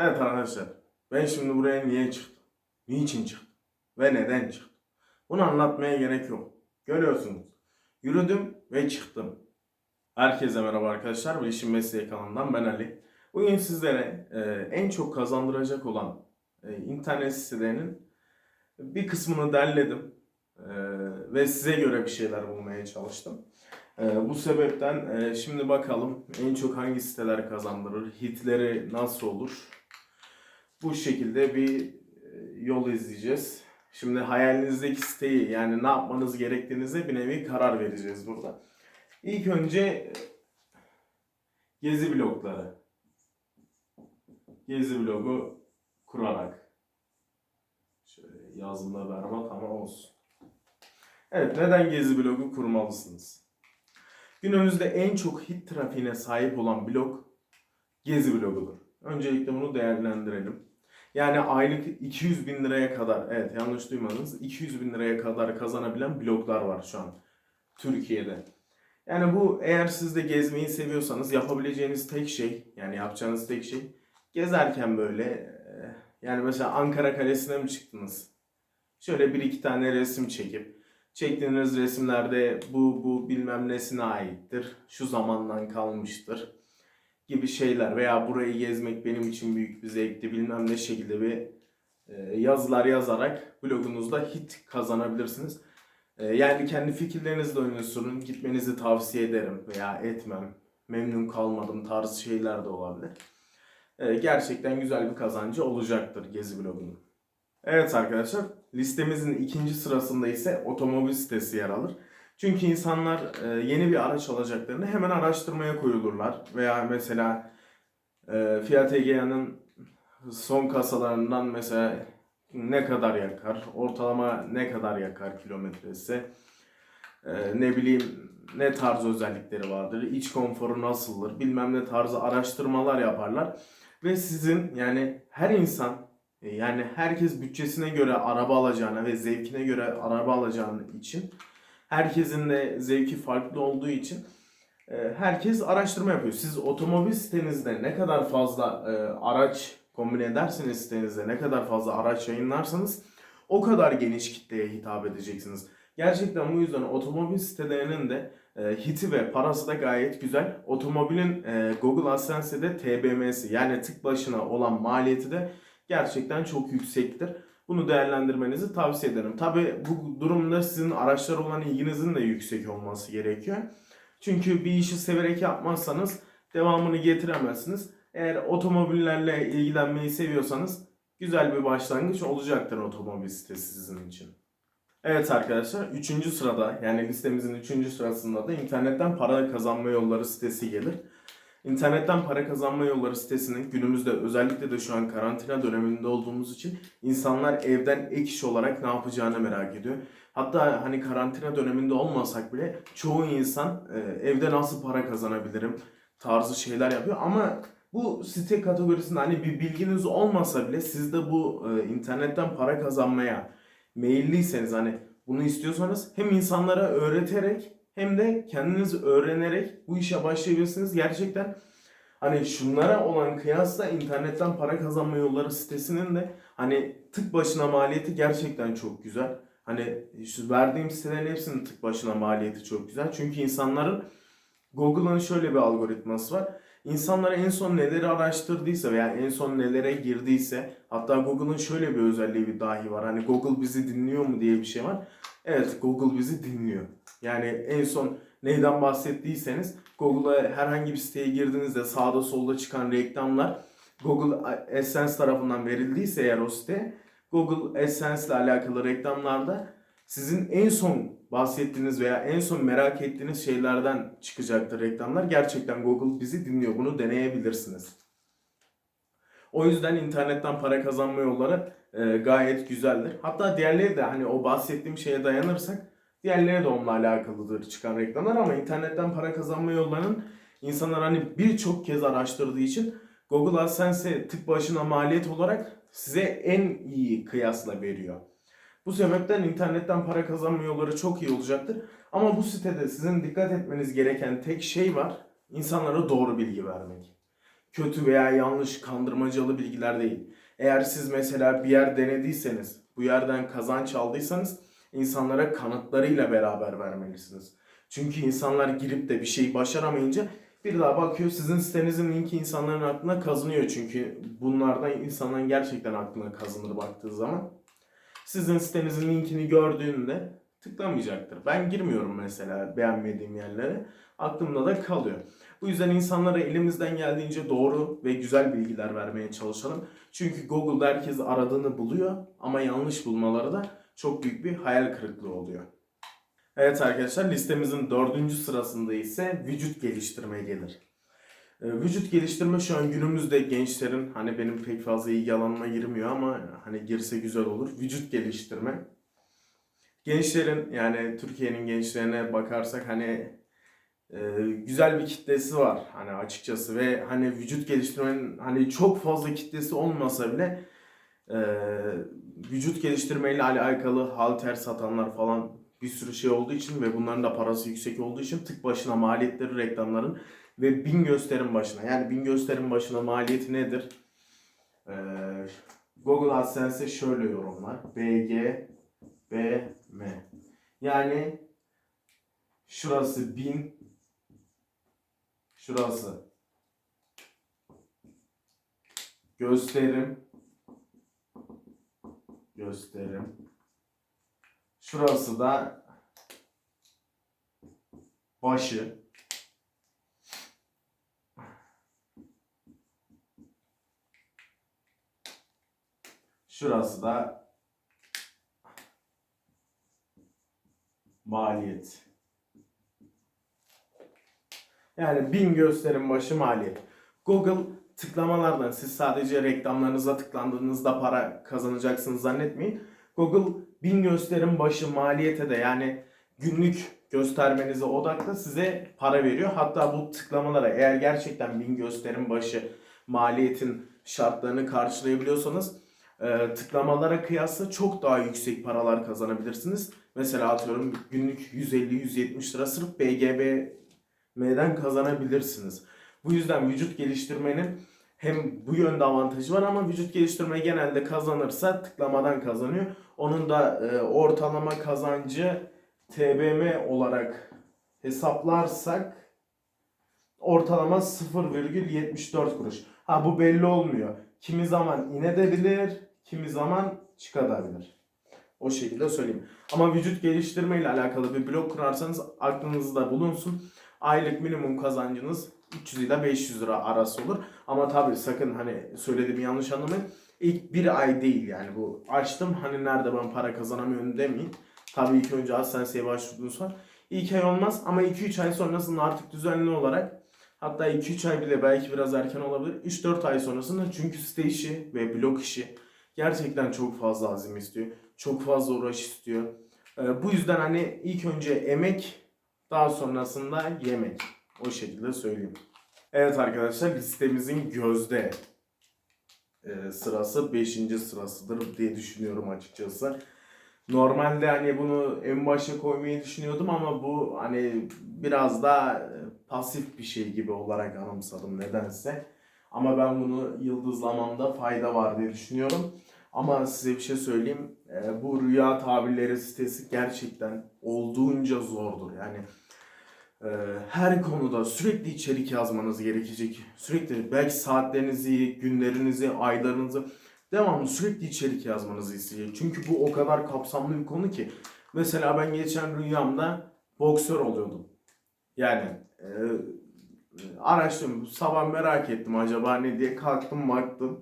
Evet arkadaşlar, ben şimdi buraya niye çıktım? Niçin çıktım? Ve neden çıktım? Bunu anlatmaya gerek yok. Görüyorsunuz. Yürüdüm ve çıktım. Herkese merhaba arkadaşlar. Bilişim Mesleği kanalından ben Ali. Bugün sizlere e, en çok kazandıracak olan e, internet sitelerinin bir kısmını derledim. E, ve size göre bir şeyler bulmaya çalıştım. E, bu sebepten e, şimdi bakalım en çok hangi siteler kazandırır, hitleri nasıl olur? Bu şekilde bir e, yol izleyeceğiz. Şimdi hayalinizdeki siteyi yani ne yapmanız gerektiğinize bir nevi karar vereceğiz burada. İlk önce e, gezi blokları. Gezi blogu kurarak. Şöyle yazımda berbat ama olsun. Evet neden gezi blogu kurmalısınız? Günümüzde en çok hit trafiğine sahip olan blog gezi blogudur. Öncelikle bunu değerlendirelim. Yani aylık 200 bin liraya kadar, evet yanlış duymadınız, 200 bin liraya kadar kazanabilen bloglar var şu an Türkiye'de. Yani bu eğer siz de gezmeyi seviyorsanız yapabileceğiniz tek şey, yani yapacağınız tek şey gezerken böyle e, yani mesela Ankara Kalesi'ne mi çıktınız? Şöyle bir iki tane resim çekip çektiğiniz resimlerde bu bu bilmem nesine aittir, şu zamandan kalmıştır gibi şeyler veya burayı gezmek benim için büyük bir zevkti bilmem ne şekilde bir e, yazılar yazarak blogunuzda hit kazanabilirsiniz. E, yani kendi fikirlerinizle oynuyorsunuz. Gitmenizi tavsiye ederim veya etmem. Memnun kalmadım tarzı şeyler de olabilir. E, gerçekten güzel bir kazancı olacaktır Gezi blogunun. Evet arkadaşlar listemizin ikinci sırasında ise otomobil sitesi yer alır. Çünkü insanlar e, yeni bir araç alacaklarını hemen araştırmaya koyulurlar. Veya mesela e, Fiat Egea'nın son kasalarından mesela ne kadar yakar, ortalama ne kadar yakar kilometresi, e, ne bileyim ne tarz özellikleri vardır, iç konforu nasıldır, bilmem ne tarzı araştırmalar yaparlar. Ve sizin yani her insan yani herkes bütçesine göre araba alacağına ve zevkine göre araba alacağını için herkesin de zevki farklı olduğu için e, herkes araştırma yapıyor. Siz otomobil sitenizde ne kadar fazla e, araç kombine ederseniz sitenizde ne kadar fazla araç yayınlarsanız o kadar geniş kitleye hitap edeceksiniz. Gerçekten bu yüzden otomobil sitelerinin de e, hiti ve parası da gayet güzel. Otomobilin Google AdSense'de TBM'si yani tık başına olan maliyeti de gerçekten çok yüksektir. Bunu değerlendirmenizi tavsiye ederim. Tabi bu durumda sizin araçlara olan ilginizin de yüksek olması gerekiyor. Çünkü bir işi severek yapmazsanız devamını getiremezsiniz. Eğer otomobillerle ilgilenmeyi seviyorsanız güzel bir başlangıç olacaktır otomobil sitesi sizin için. Evet arkadaşlar 3. sırada yani listemizin 3. sırasında da internetten para kazanma yolları sitesi gelir. İnternetten para kazanma yolları sitesinin günümüzde özellikle de şu an karantina döneminde olduğumuz için insanlar evden ek iş olarak ne yapacağını merak ediyor. Hatta hani karantina döneminde olmasak bile çoğu insan e, evde nasıl para kazanabilirim tarzı şeyler yapıyor ama bu site kategorisinde hani bir bilginiz olmasa bile siz de bu e, internetten para kazanmaya meyilliyseniz hani bunu istiyorsanız hem insanlara öğreterek hem de kendiniz öğrenerek bu işe başlayabilirsiniz. Gerçekten hani şunlara olan kıyasla internetten para kazanma yolları sitesinin de hani tık başına maliyeti gerçekten çok güzel. Hani şu verdiğim sitelerin hepsinin tık başına maliyeti çok güzel. Çünkü insanların Google'ın şöyle bir algoritması var. İnsanlar en son neleri araştırdıysa veya en son nelere girdiyse hatta Google'ın şöyle bir özelliği bir dahi var. Hani Google bizi dinliyor mu diye bir şey var. Evet Google bizi dinliyor. Yani en son neyden bahsettiyseniz Google'a herhangi bir siteye girdiğinizde sağda solda çıkan reklamlar Google AdSense tarafından verildiyse eğer o site Google AdSense ile alakalı reklamlarda sizin en son bahsettiğiniz veya en son merak ettiğiniz şeylerden çıkacaktır reklamlar. Gerçekten Google bizi dinliyor. Bunu deneyebilirsiniz. O yüzden internetten para kazanma yolları e, gayet güzeldir. Hatta diğerleri de hani o bahsettiğim şeye dayanırsak diğerleri de onunla alakalıdır çıkan reklamlar ama internetten para kazanma yollarının insanlar hani birçok kez araştırdığı için Google AdSense tık başına maliyet olarak size en iyi kıyasla veriyor. Bu sebepten internetten para kazanma yolları çok iyi olacaktır. Ama bu sitede sizin dikkat etmeniz gereken tek şey var. İnsanlara doğru bilgi vermek. Kötü veya yanlış kandırmacalı bilgiler değil. Eğer siz mesela bir yer denediyseniz, bu yerden kazanç aldıysanız insanlara kanıtlarıyla beraber vermelisiniz. Çünkü insanlar girip de bir şey başaramayınca bir daha bakıyor sizin sitenizin linki insanların aklına kazınıyor. Çünkü bunlardan insanların gerçekten aklına kazınır baktığı zaman. Sizin sitenizin linkini gördüğünde tıklamayacaktır. Ben girmiyorum mesela beğenmediğim yerlere. Aklımda da kalıyor. Bu yüzden insanlara elimizden geldiğince doğru ve güzel bilgiler vermeye çalışalım. Çünkü Google'da herkes aradığını buluyor ama yanlış bulmaları da çok büyük bir hayal kırıklığı oluyor. Evet arkadaşlar listemizin dördüncü sırasında ise vücut geliştirme gelir. Ee, Vücut geliştirme şu an günümüzde gençlerin hani benim pek fazla ilgi alanıma girmiyor ama hani girse güzel olur. Vücut geliştirme. Gençlerin yani Türkiye'nin gençlerine bakarsak hani e, güzel bir kitlesi var hani açıkçası ve hani vücut geliştirmenin hani çok fazla kitlesi olmasa bile e, vücut geliştirmeyle alakalı halter satanlar falan bir sürü şey olduğu için ve bunların da parası yüksek olduğu için tık başına maliyetleri reklamların ve bin gösterim başına yani bin gösterim başına maliyeti nedir? Ee, Google AdSense şöyle yorumlar. BG BM yani şurası 1000 şurası gösterim gösterim. Şurası da başı. Şurası da maliyet. Yani bin gösterim başı maliyet. Google tıklamalardan siz sadece reklamlarınıza tıklandığınızda para kazanacaksınız zannetmeyin. Google bin gösterim başı maliyete de yani günlük göstermenize odaklı size para veriyor. Hatta bu tıklamalara eğer gerçekten bin gösterim başı maliyetin şartlarını karşılayabiliyorsanız e, tıklamalara kıyasla çok daha yüksek paralar kazanabilirsiniz. Mesela atıyorum günlük 150-170 lira sırf BGB'den kazanabilirsiniz. Bu yüzden vücut geliştirmenin hem bu yönde avantajı var ama vücut geliştirme genelde kazanırsa tıklamadan kazanıyor. Onun da e, ortalama kazancı TBM olarak hesaplarsak ortalama 0,74 kuruş. Ha bu belli olmuyor. Kimi zaman inebilir, kimi zaman çıkabilir. O şekilde söyleyeyim. Ama vücut geliştirme ile alakalı bir blog kurarsanız aklınızda bulunsun. Aylık minimum kazancınız 300 ile 500 lira arası olur. Ama tabii sakın hani söylediğimi yanlış anlamayın. İlk bir ay değil yani bu açtım hani nerede ben para kazanamıyorum demeyin. Tabii ilk önce AdSense'ye başvurdunuz var. İlk ay olmaz ama 2-3 ay sonrasında artık düzenli olarak hatta 2-3 ay bile belki biraz erken olabilir. 3-4 ay sonrasında çünkü site işi ve blog işi gerçekten çok fazla azim istiyor. Çok fazla uğraş istiyor. Ee, bu yüzden hani ilk önce emek daha sonrasında yemek. O şekilde söyleyeyim. Evet arkadaşlar listemizin gözde e, sırası 5. sırasıdır diye düşünüyorum açıkçası. Normalde hani bunu en başa koymayı düşünüyordum ama bu hani biraz daha e, pasif bir şey gibi olarak anımsadım nedense. Ama ben bunu yıldızlamamda fayda var diye düşünüyorum. Ama size bir şey söyleyeyim. e, Bu rüya tabirleri sitesi gerçekten olduğunca zordur. Yani e, her konuda sürekli içerik yazmanız gerekecek. Sürekli belki saatlerinizi, günlerinizi, aylarınızı devamlı sürekli içerik yazmanızı isteyecek. Çünkü bu o kadar kapsamlı bir konu ki. Mesela ben geçen rüyamda boksör oluyordum. Yani e, araştırdım. Sabah merak ettim acaba ne diye kalktım baktım.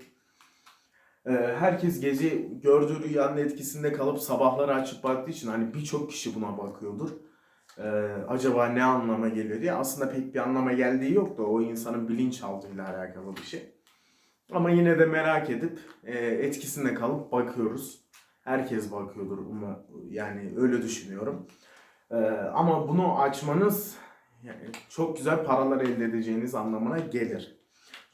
E, herkes gece gördüğü rüyanın etkisinde kalıp sabahları açıp baktığı için hani birçok kişi buna bakıyordur. E, acaba ne anlama geliyor diye. Aslında pek bir anlama geldiği yok da o insanın bilinçaltıyla alakalı bir şey. Ama yine de merak edip e, etkisinde kalıp bakıyoruz. Herkes bakıyordur ama yani öyle düşünüyorum. E, ama bunu açmanız yani çok güzel paralar elde edeceğiniz anlamına gelir.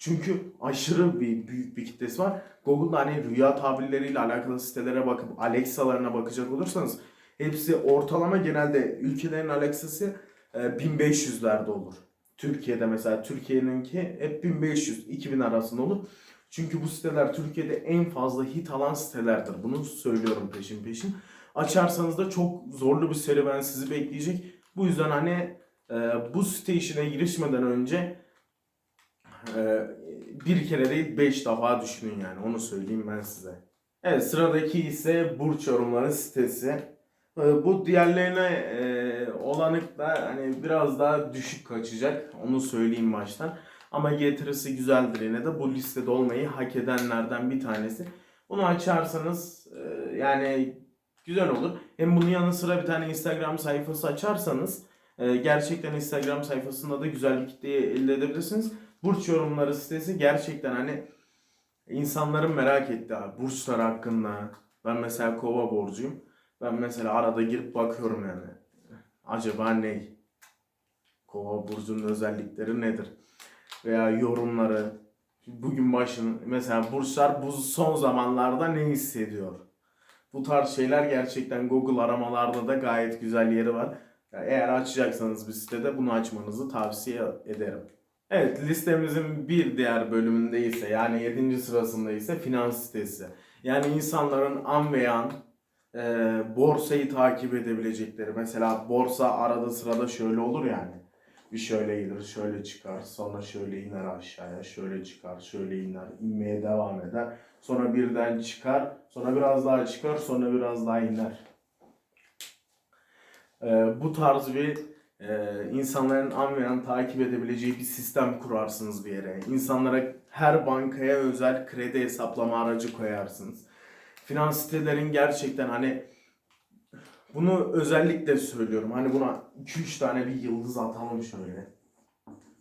Çünkü aşırı bir büyük bir kitlesi var. Google'da hani rüya tabirleriyle alakalı sitelere bakıp Alexa'larına bakacak olursanız hepsi ortalama genelde ülkelerin Alexa'sı e, 1500'lerde olur. Türkiye'de mesela Türkiye'ninki hep 1500-2000 arasında olur. Çünkü bu siteler Türkiye'de en fazla hit alan sitelerdir. Bunu söylüyorum peşin peşin. Açarsanız da çok zorlu bir serüven sizi bekleyecek. Bu yüzden hani e, bu site işine girişmeden önce e, bir kere değil beş defa düşünün yani onu söyleyeyim ben size. Evet sıradaki ise burç yorumları sitesi. E, bu diğerlerine e, olanık da hani biraz daha düşük kaçacak onu söyleyeyim baştan. Ama getirisi güzeldir yine de bu listede olmayı hak edenlerden bir tanesi. Bunu açarsanız e, yani güzel olur. Hem bunun yanı sıra bir tane Instagram sayfası açarsanız e, gerçekten Instagram sayfasında da güzel bir kitleyi elde edebilirsiniz. Burç yorumları sitesi gerçekten hani insanların merak ettiği abi, burçlar hakkında. Ben mesela kova borcuyum. Ben mesela arada girip bakıyorum yani. Acaba ne? Kova burcunun özellikleri nedir? Veya yorumları. Bugün başın mesela burçlar bu son zamanlarda ne hissediyor? Bu tarz şeyler gerçekten Google aramalarda da gayet güzel yeri var. Ya Eğer açacaksanız bir sitede bunu açmanızı tavsiye ederim. Evet listemizin bir diğer bölümünde ise yani 7. sırasında ise finans sitesi. Yani insanların an ve an e, borsayı takip edebilecekleri. Mesela borsa arada sırada şöyle olur yani. Bir şöyle gelir, şöyle çıkar, sonra şöyle iner aşağıya, şöyle çıkar, şöyle iner, inmeye devam eder. Sonra birden çıkar, sonra biraz daha çıkar, sonra biraz daha iner. Ee, bu tarz bir e, insanların an ve an takip edebileceği bir sistem kurarsınız bir yere. İnsanlara her bankaya özel kredi hesaplama aracı koyarsınız. Finans sitelerin gerçekten hani bunu özellikle söylüyorum. Hani buna 2-3 tane bir yıldız atalım şöyle.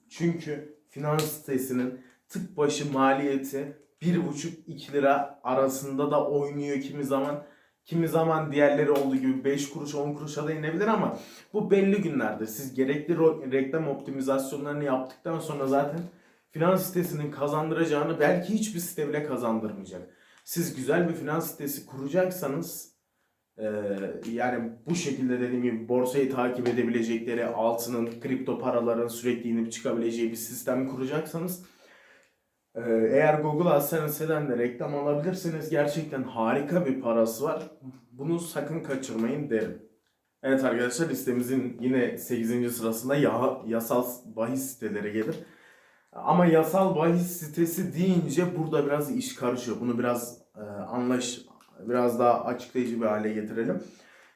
Çünkü finans sitesinin tık başı maliyeti 1,5-2 lira arasında da oynuyor kimi zaman. Kimi zaman diğerleri olduğu gibi 5 kuruş 10 kuruşa da inebilir ama bu belli günlerde. Siz gerekli reklam optimizasyonlarını yaptıktan sonra zaten finans sitesinin kazandıracağını belki hiçbir site bile kazandırmayacak. Siz güzel bir finans sitesi kuracaksanız ee, yani bu şekilde dediğim gibi borsayı takip edebilecekleri, altının, kripto paraların sürekli inip çıkabileceği bir sistem kuracaksanız e, eğer Google AdSense'den de reklam alabilirseniz gerçekten harika bir parası var. Bunu sakın kaçırmayın derim. Evet arkadaşlar listemizin yine 8. sırasında ya, yasal bahis siteleri gelir. Ama yasal bahis sitesi deyince burada biraz iş karışıyor. Bunu biraz e, anlaş biraz daha açıklayıcı bir hale getirelim.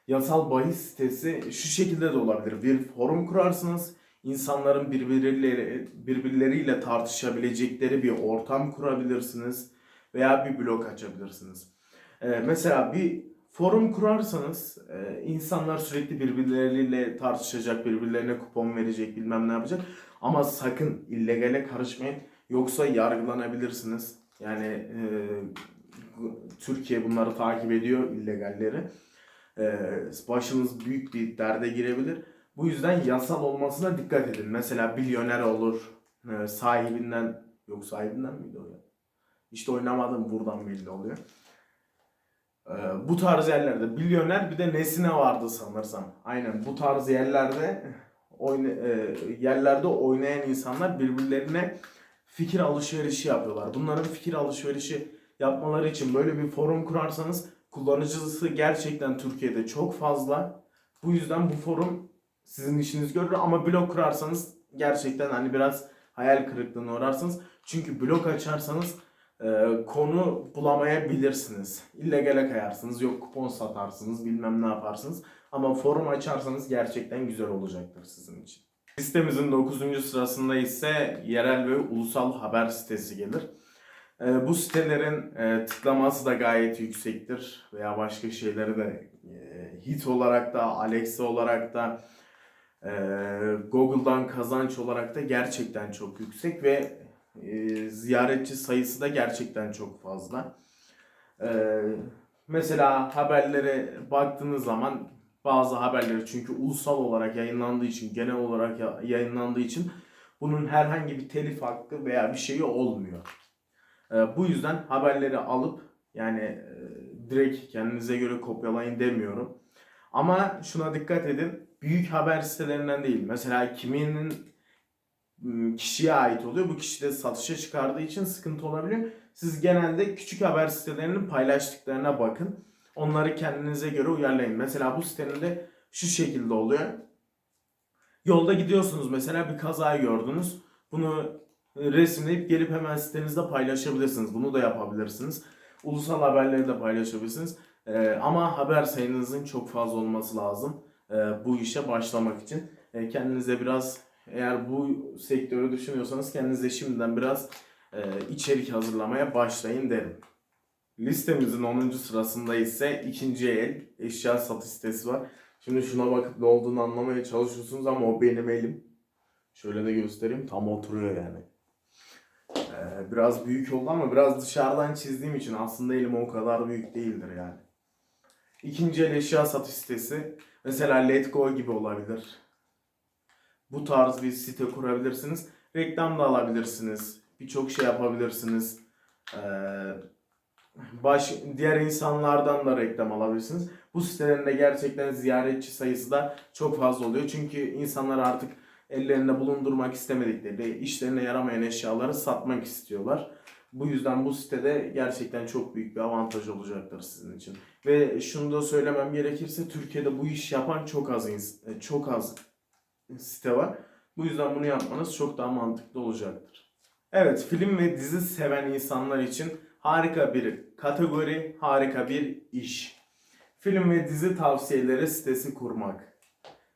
Yasal bahis sitesi şu şekilde de olabilir. Bir forum kurarsınız. İnsanların birbirleriyle, birbirleriyle tartışabilecekleri bir ortam kurabilirsiniz. Veya bir blog açabilirsiniz. Ee, mesela bir forum kurarsanız e, insanlar sürekli birbirleriyle tartışacak, birbirlerine kupon verecek, bilmem ne yapacak. Ama sakın illegale karışmayın. Yoksa yargılanabilirsiniz. Yani e, Türkiye bunları takip ediyor illegalleri. Ee, başınız büyük bir derde girebilir. Bu yüzden yasal olmasına dikkat edin. Mesela milyoner olur. e, sahibinden yok sahibinden miydi o ya? İşte oynamadım buradan belli oluyor. Ee, bu tarz yerlerde milyoner bir de nesine vardı sanırsam. Aynen bu tarz yerlerde oyna, e, yerlerde oynayan insanlar birbirlerine fikir alışverişi yapıyorlar. Bunların fikir alışverişi yapmaları için böyle bir forum kurarsanız kullanıcısı gerçekten Türkiye'de çok fazla. Bu yüzden bu forum sizin işiniz görür ama blog kurarsanız gerçekten hani biraz hayal kırıklığına uğrarsınız. Çünkü blog açarsanız e, konu bulamayabilirsiniz. İllegale kayarsınız, yok kupon satarsınız, bilmem ne yaparsınız. Ama forum açarsanız gerçekten güzel olacaktır sizin için. Listemizin 9. sırasında ise yerel ve ulusal haber sitesi gelir. E, bu sitelerin e, tıklaması da gayet yüksektir veya başka şeyleri de e, hit olarak da Alexa olarak da e, Google'dan kazanç olarak da gerçekten çok yüksek ve e, ziyaretçi sayısı da gerçekten çok fazla. E, mesela haberlere baktığınız zaman bazı haberleri çünkü ulusal olarak yayınlandığı için, genel olarak ya- yayınlandığı için bunun herhangi bir telif hakkı veya bir şeyi olmuyor. Ee, bu yüzden haberleri alıp yani e, direkt kendinize göre kopyalayın demiyorum. Ama şuna dikkat edin. Büyük haber sitelerinden değil. Mesela kiminin kişiye ait oluyor. Bu kişi de satışa çıkardığı için sıkıntı olabiliyor. Siz genelde küçük haber sitelerinin paylaştıklarına bakın. Onları kendinize göre uyarlayın. Mesela bu sitenin de şu şekilde oluyor. Yolda gidiyorsunuz mesela bir kazayı gördünüz. Bunu resimleyip gelip hemen sitenizde paylaşabilirsiniz. Bunu da yapabilirsiniz. Ulusal haberleri de paylaşabilirsiniz. Ee, ama haber sayınızın çok fazla olması lazım bu işe başlamak için. E, kendinize biraz eğer bu sektörü düşünüyorsanız kendinize şimdiden biraz e, içerik hazırlamaya başlayın derim. Listemizin 10. sırasında ise ikinci el eşya satış sitesi var. Şimdi şuna bakıp ne olduğunu anlamaya çalışıyorsunuz ama o benim elim. Şöyle de göstereyim tam oturuyor yani. Ee, biraz büyük oldu ama biraz dışarıdan çizdiğim için aslında elim o kadar büyük değildir yani. İkinci el eşya satış sitesi. Mesela Let Go gibi olabilir. Bu tarz bir site kurabilirsiniz. Reklam da alabilirsiniz. Birçok şey yapabilirsiniz. Ee, baş, diğer insanlardan da reklam alabilirsiniz. Bu sitelerinde gerçekten ziyaretçi sayısı da çok fazla oluyor. Çünkü insanlar artık ellerinde bulundurmak istemedikleri, işlerine yaramayan eşyaları satmak istiyorlar. Bu yüzden bu sitede gerçekten çok büyük bir avantaj olacaktır sizin için. Ve şunu da söylemem gerekirse Türkiye'de bu iş yapan çok az ins- çok az site var. Bu yüzden bunu yapmanız çok daha mantıklı olacaktır. Evet, film ve dizi seven insanlar için harika bir kategori, harika bir iş. Film ve dizi tavsiyeleri sitesi kurmak.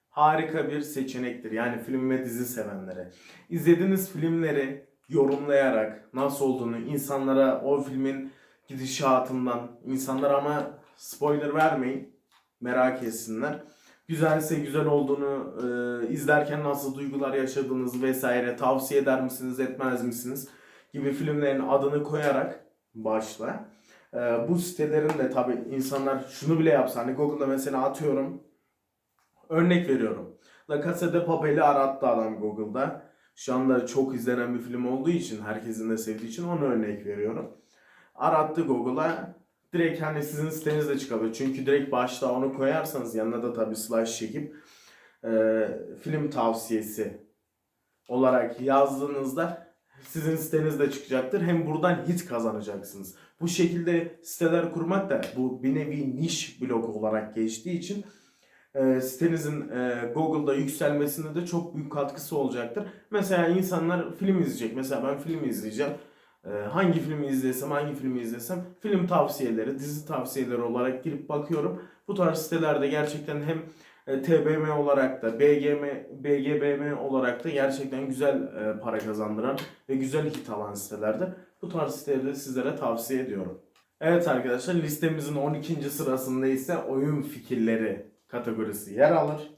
Harika bir seçenektir. Yani film ve dizi sevenlere. İzlediğiniz filmleri yorumlayarak nasıl olduğunu, insanlara o filmin gidişatından, insanlara ama spoiler vermeyin, merak etsinler. Güzelse güzel olduğunu, e, izlerken nasıl duygular yaşadığınızı vesaire tavsiye eder misiniz, etmez misiniz gibi filmlerin adını koyarak başla. E, bu sitelerin de tabi insanlar şunu bile yapsa, hani Google'da mesela atıyorum, örnek veriyorum. La Casa de Papel'i arattı adam Google'da. Şu anda çok izlenen bir film olduğu için, herkesin de sevdiği için onu örnek veriyorum. Arattı Google'a. Direkt hani sizin sitenizde çıkabilir. Çünkü direkt başta onu koyarsanız yanına da tabii slash çekip e, film tavsiyesi olarak yazdığınızda sizin sitenizde çıkacaktır. Hem buradan hit kazanacaksınız. Bu şekilde siteler kurmak da bu bir nevi niş blog olarak geçtiği için e, sitenizin e, Google'da yükselmesinde de çok büyük katkısı olacaktır. Mesela insanlar film izleyecek. Mesela ben film izleyeceğim. E, hangi filmi izlesem, hangi filmi izlesem film tavsiyeleri, dizi tavsiyeleri olarak girip bakıyorum. Bu tarz sitelerde gerçekten hem e, TBM olarak da BGM, BGBM olarak da gerçekten güzel e, para kazandıran ve güzel hit alan sitelerdir. Bu tarz siteleri de sizlere tavsiye ediyorum. Evet arkadaşlar listemizin 12. sırasında ise oyun fikirleri kategorisi yer alır.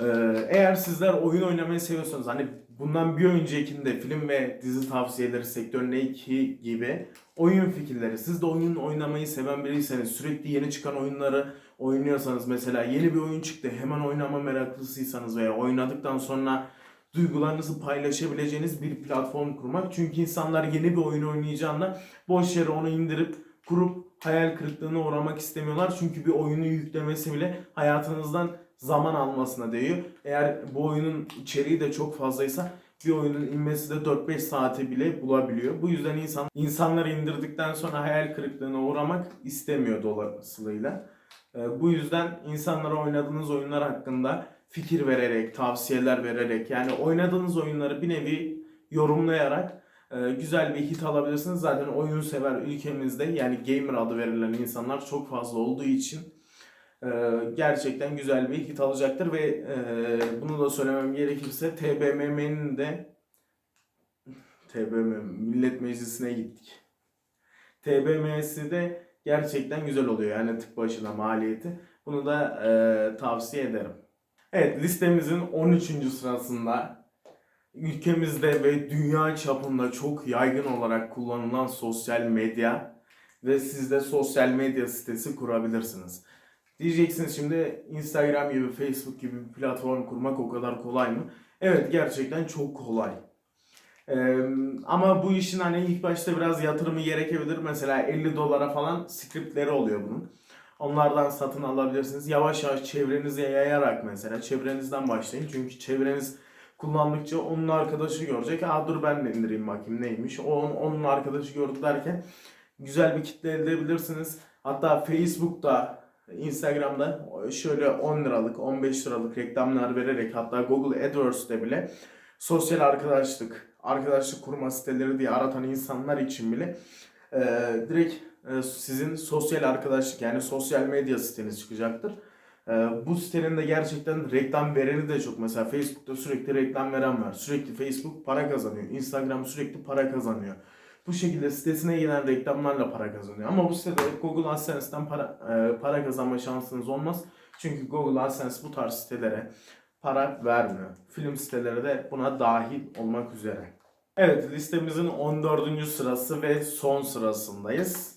Ee, eğer sizler oyun oynamayı seviyorsanız hani bundan bir öncekinde film ve dizi tavsiyeleri sektörüne iki gibi oyun fikirleri siz de oyun oynamayı seven biriyseniz sürekli yeni çıkan oyunları oynuyorsanız mesela yeni bir oyun çıktı hemen oynama meraklısıysanız veya oynadıktan sonra duygularınızı paylaşabileceğiniz bir platform kurmak. Çünkü insanlar yeni bir oyun oynayacağında boş yere onu indirip kurup hayal kırıklığına uğramak istemiyorlar. Çünkü bir oyunu yüklemesi bile hayatınızdan zaman almasına değiyor. Eğer bu oyunun içeriği de çok fazlaysa bir oyunun inmesi de 4-5 saati bile bulabiliyor. Bu yüzden insan insanları indirdikten sonra hayal kırıklığına uğramak istemiyor dolayısıyla. Ee, bu yüzden insanlara oynadığınız oyunlar hakkında fikir vererek, tavsiyeler vererek yani oynadığınız oyunları bir nevi yorumlayarak güzel bir hit alabilirsiniz. Zaten oyun sever ülkemizde yani gamer adı verilen insanlar çok fazla olduğu için e, gerçekten güzel bir hit alacaktır ve e, bunu da söylemem gerekirse TBMM'nin de TBMM Millet Meclisi'ne gittik. TBMM'si de gerçekten güzel oluyor yani tık başına maliyeti. Bunu da e, tavsiye ederim. Evet listemizin 13. sırasında ülkemizde ve dünya çapında çok yaygın olarak kullanılan sosyal medya ve siz de sosyal medya sitesi kurabilirsiniz. Diyeceksiniz şimdi Instagram gibi, Facebook gibi bir platform kurmak o kadar kolay mı? Evet gerçekten çok kolay. Ee, ama bu işin hani ilk başta biraz yatırımı gerekebilir. Mesela 50 dolara falan scriptleri oluyor bunun. Onlardan satın alabilirsiniz. Yavaş yavaş çevrenize yayarak mesela çevrenizden başlayın. Çünkü çevreniz kullandıkça onun arkadaşı görecek. Aa dur ben de indireyim bakayım neymiş. O onun arkadaşı gördü derken güzel bir kitle elde edebilirsiniz. Hatta Facebook'ta, Instagram'da şöyle 10 liralık, 15 liralık reklamlar vererek hatta Google AdWords'te bile sosyal arkadaşlık, arkadaşlık kurma siteleri diye aratan insanlar için bile e, direkt e, sizin sosyal arkadaşlık yani sosyal medya siteniz çıkacaktır. E, bu sitenin de gerçekten reklam vereni de çok. Mesela Facebook'ta sürekli reklam veren var. Sürekli Facebook para kazanıyor. Instagram sürekli para kazanıyor. Bu şekilde sitesine gelen reklamlarla para kazanıyor. Ama bu sitede Google AdSense'den para, e, para kazanma şansınız olmaz. Çünkü Google AdSense bu tarz sitelere para vermiyor. Film siteleri de buna dahil olmak üzere. Evet listemizin 14. sırası ve son sırasındayız.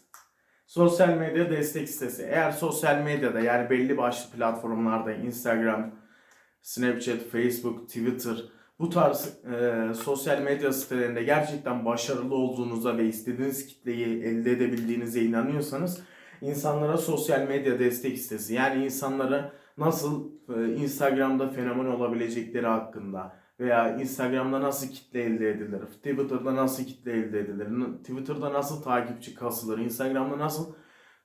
Sosyal medya destek sitesi. Eğer sosyal medyada yani belli başlı platformlarda Instagram, Snapchat, Facebook, Twitter bu tarz e, sosyal medya sitelerinde gerçekten başarılı olduğunuza ve istediğiniz kitleyi elde edebildiğinize inanıyorsanız insanlara sosyal medya destek sitesi yani insanlara nasıl e, Instagram'da fenomen olabilecekleri hakkında veya Instagram'da nasıl kitle elde edilir, Twitter'da nasıl kitle elde edilir, Twitter'da nasıl takipçi kasılır, Instagram'da nasıl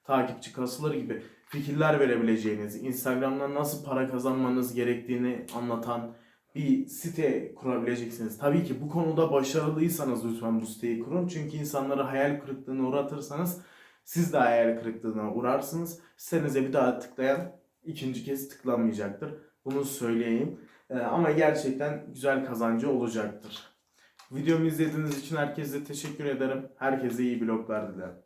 takipçi kasılır gibi fikirler verebileceğiniz, Instagram'dan nasıl para kazanmanız gerektiğini anlatan bir site kurabileceksiniz. Tabii ki bu konuda başarılıysanız lütfen bu siteyi kurun. Çünkü insanları hayal kırıklığına uğratırsanız siz de hayal kırıklığına uğrarsınız. Sitenize bir daha tıklayan ikinci kez tıklamayacaktır. Bunu söyleyeyim. Ee, ama gerçekten güzel kazancı olacaktır. Videomu izlediğiniz için herkese teşekkür ederim. Herkese iyi bloglar dilerim.